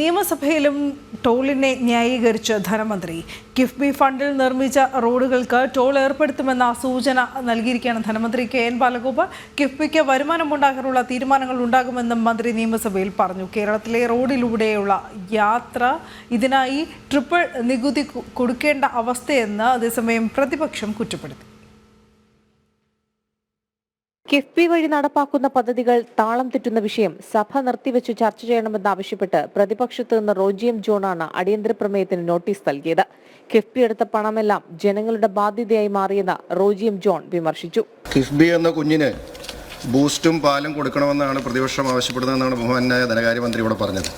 നിയമസഭയിലും ടോളിനെ ന്യായീകരിച്ച് ധനമന്ത്രി കിഫ്ബി ഫണ്ടിൽ നിർമ്മിച്ച റോഡുകൾക്ക് ടോൾ ഏർപ്പെടുത്തുമെന്ന സൂചന നൽകിയിരിക്കുകയാണ് ധനമന്ത്രി കെ എൻ ബാലഗോപാൽ. കിഫ്ബിക്ക് വരുമാനമുണ്ടാക്കാനുള്ള തീരുമാനങ്ങൾ ഉണ്ടാകുമെന്നും മന്ത്രി നിയമസഭയിൽ പറഞ്ഞു. കേരളത്തിലെ റോഡിലൂടെയുള്ള യാത്ര ഇതിനായി ട്രിപ്പിൾ നികുതി കൊടുക്കേണ്ട അവസ്ഥയെന്ന് അതേസമയം പ്രതിപക്ഷം കുറ്റപ്പെടുത്തി. കിഫ്ബി വഴി നടപ്പാക്കുന്ന പദ്ധതികൾ താളം തെറ്റുന്ന വിഷയം സഭ നിർത്തിവെച്ച് ചർച്ച ചെയ്യണമെന്നാവശ്യപ്പെട്ട് പ്രതിപക്ഷത്ത് നിന്ന് റോജിയം ജോണാണ് അടിയന്തര പ്രമേയത്തിന് നോട്ടീസ് നൽകിയത്. കിഫ്ബി എടുത്ത പണമെല്ലാം ജനങ്ങളുടെ ബാധ്യതയായി മാറിയെന്ന് റോജിയം ജോൺ വിമർശിച്ചു. കിഫ്ബി എന്ന കുഞ്ഞിന് ബൂസ്റ്റും പാലും കൊടുക്കണമെന്നാണ് പ്രതിപക്ഷം ആവശ്യപ്പെടുന്നതെന്നാണ് ബഹുമാനായ ധനകാര്യമന്ത്രി ഇവിടെ പറഞ്ഞത്.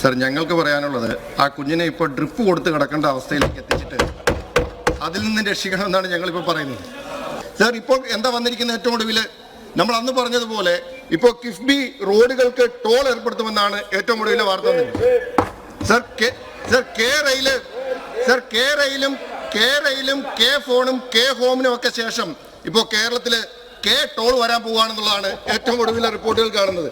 സർ ഞങ്ങൾക്ക് പറയാനുള്ളത് ആ കുഞ്ഞിനെ ഇപ്പോൾ ഡ്രിപ്പ് കൊടുത്ത് കിടക്കേണ്ട അവസ്ഥയിലേക്ക് എത്തിച്ചിട്ട് അതിൽ നിന്ന് രക്ഷിക്കണമെന്നാണ് ഞങ്ങളിപ്പോൾ പറയുന്നത്. സർ ഇപ്പോൾ എന്താ വന്നിരിക്കുന്ന ഏറ്റവും ഒടുവിൽ? നമ്മൾ അന്ന് പറഞ്ഞതുപോലെ ഇപ്പൊ കിഫ്ബി റോഡുകൾക്ക് ടോൾ ഏർപ്പെടുത്തുമെന്നാണ് ഏറ്റവും ഒടുവിലെ വാർത്ത sir K sir K sir K K K ഫോണും കെ ഹോമിനും ഒക്കെ ശേഷം ഇപ്പോൾ കേരളത്തിൽ കെ ടോൾ വരാൻ പോവുകയാണെന്നുള്ളതാണ് ഏറ്റവും ഒടുവിലെ റിപ്പോർട്ടുകൾ കാണുന്നത്.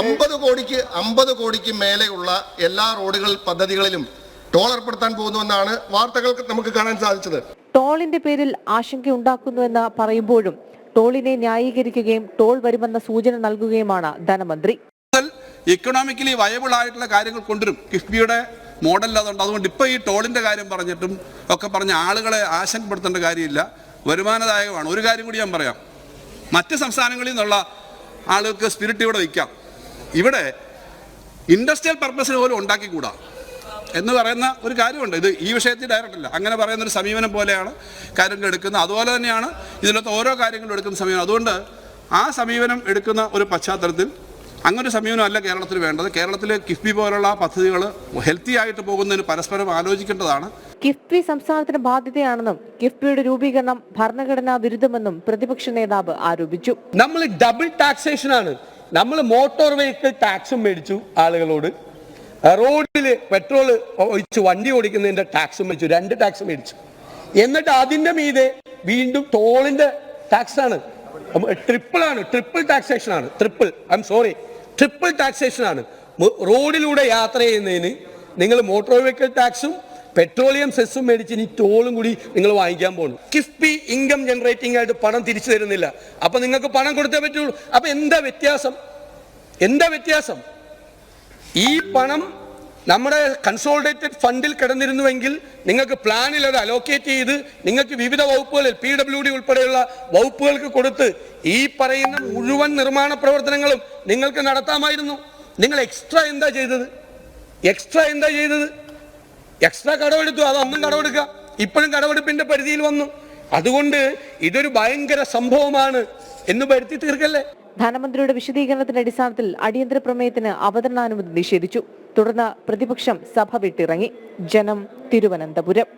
അമ്പത് കോടിക്ക് അമ്പത് കോടിക്ക് മേലെയുള്ള എല്ലാ റോഡുകൾ പദ്ധതികളിലും ടോൾ ഏർപ്പെടുത്താൻ പോകുന്നുവെന്നാണ് വാർത്തകൾ നമുക്ക് കാണാൻ സാധിച്ചത്. ടോളിന്റെ പേരിൽ ആശങ്കയുണ്ടാക്കുന്നുവെന്ന് പറയുമ്പോഴും ടോളിനെ ന്യായീകരിക്കുകയും ടോൾ വരുമെന്ന സൂചന നൽകുകയുമാണ് ധനമന്ത്രി. ഇക്കണോമിക്കലി വയബിൾ ആയിട്ടുള്ള കാര്യങ്ങൾ കൊണ്ടുവരും. കിഫ്ബിയുടെ മോഡൽ അതുകൊണ്ട് അതുകൊണ്ട് ഇപ്പോൾ ഈ ടോളിന്റെ കാര്യം പറഞ്ഞിട്ടും ഒക്കെ പറഞ്ഞ ആളുകളെ ആശങ്കപ്പെടുത്തേണ്ട കാര്യമില്ല. വരുമാനദായകമാണ്. ഒരു കാര്യം കൂടി ഞാൻ പറയാം. മറ്റ് സംസ്ഥാനങ്ങളിൽ നിന്നുള്ള ആളുകൾക്ക് സ്പിരിറ്റ് ഇവിടെ വയ്ക്കാം ഇവിടെ ഇൻഡസ്ട്രിയൽ പർപ്പസിന് പോലും ഉണ്ടാക്കിക്കൂടാ. എന്ന് പറയുന്ന ഒരു കാര്യമുണ്ട്. ഇത് ഈ വിഷയത്തിൽ ഡയറക്റ്റ് അല്ല. അങ്ങനെ പറയുന്ന ഒരു സമീപനം പോലെയാണ് കാര്യങ്ങൾ എടുക്കുന്നത്. അതുപോലെ തന്നെയാണ് ഇതിലത്തെ ഓരോ കാര്യങ്ങളും എടുക്കുന്ന സമീപനം. അതുകൊണ്ട് ആ സമീപനം എടുക്കുന്ന ഒരു പശ്ചാത്തലത്തിൽ അങ്ങനൊരു ഒരു സമീപനം അല്ല കേരളത്തിൽ വേണ്ടത്. കേരളത്തിലെ കിഫ്ബി പോലുള്ള പദ്ധതികൾ ഹെൽത്തി ആയിട്ട് പോകുന്നതിന് പരസ്പരം ആലോചിക്കേണ്ടതാണ്. കിഫ്ബി സംസ്ഥാനത്തിന് ബാധ്യതയാണെന്നും കിഫ്ബിയുടെ രൂപീകരണം ഭരണഘടനാ വിരുദ്ധമെന്നും പ്രതിപക്ഷ നേതാവ് ആരോപിച്ചു. നമ്മൾ ഡബിൾ ടാക്സേഷൻ ആണ്. നമ്മൾ മോട്ടോർ വെഹിക്കിൾ ടാക്സും മേടിച്ചു ആളുകളോട്. റോഡിൽ പെട്രോൾ ഒഴിച്ച് വണ്ടി ഓടിക്കുന്നതിന്റെ ടാക്സ് മേടിച്ചു രണ്ട് ടാക്സ് മേടിച്ചു. എന്നിട്ട് അതിന്റെ മീതെ വീണ്ടും ടോളിന്റെ ടാക്സ് ആണ് ട്രിപ്പിൾ ആണ് ട്രിപ്പിൾ ടാക്സേഷൻ ആണ് triple I'm sorry triple taxation ആണ് റോഡിലൂടെ യാത്ര ചെയ്യുന്നതിന് നിങ്ങൾ മോട്ടോർ വെഹിക്കിൾ ടാക്സും പെട്രോളിയം സെസ്സും മേടിച്ച് ഇനി ടോളും കൂടി നിങ്ങൾ വാങ്ങിക്കാൻ പോകുന്നു കിഫ്ബി ഇൻകം ജനറേറ്റിംഗ് ആയിട്ട് പണം തിരിച്ചു തരുന്നില്ല. അപ്പം നിങ്ങൾക്ക് പണം കൊടുത്തേ പറ്റുള്ളൂ. അപ്പം എന്താ വ്യത്യാസം? എന്താ വ്യത്യാസം? ഈ പണം നമ്മുടെ കൺസോളിഡേറ്റഡ് ഫണ്ടിൽ കിടന്നിരുന്നുവെങ്കിൽ നിങ്ങൾക്ക് പ്ലാനിൽ അത് അലോക്കേറ്റ് ചെയ്ത് നിങ്ങൾക്ക് വിവിധ വകുപ്പുകളിൽ പി ഡബ്ല്യു ഡി ഉൾപ്പെടെയുള്ള വകുപ്പുകൾക്ക് കൊടുത്ത് ഈ പറയുന്ന മുഴുവൻ നിർമ്മാണ പ്രവർത്തനങ്ങളും നിങ്ങൾക്ക് നടത്താമായിരുന്നു. നിങ്ങൾ എക്സ്ട്രാ എന്താ ചെയ്തത്? എക്സ്ട്രാ എന്താ ചെയ്തത്? എക്സ്ട്രാ കടമെടുത്തു അത് അന്നും കടമെടുക്കുക. ഇപ്പോഴും കടമെടുപ്പിന്റെ പരിധിയിൽ വന്നു. അതുകൊണ്ട് ഇതൊരു ഭയങ്കര സംഭവമാണ് എന്ന് വരുത്തി തീർക്കല്ലേ? ധനമന്ത്രിയുടെ വിശദീകരണത്തിന്റെ അടിസ്ഥാനത്തിൽ അടിയന്തര പ്രമേയത്തിന് അവതരണാനുമതി നിഷേധിച്ചു. തുടർന്ന് പ്രതിപക്ഷം സഭ വിട്ടിറങ്ങി. ജനം തിരുവനന്തപുരം.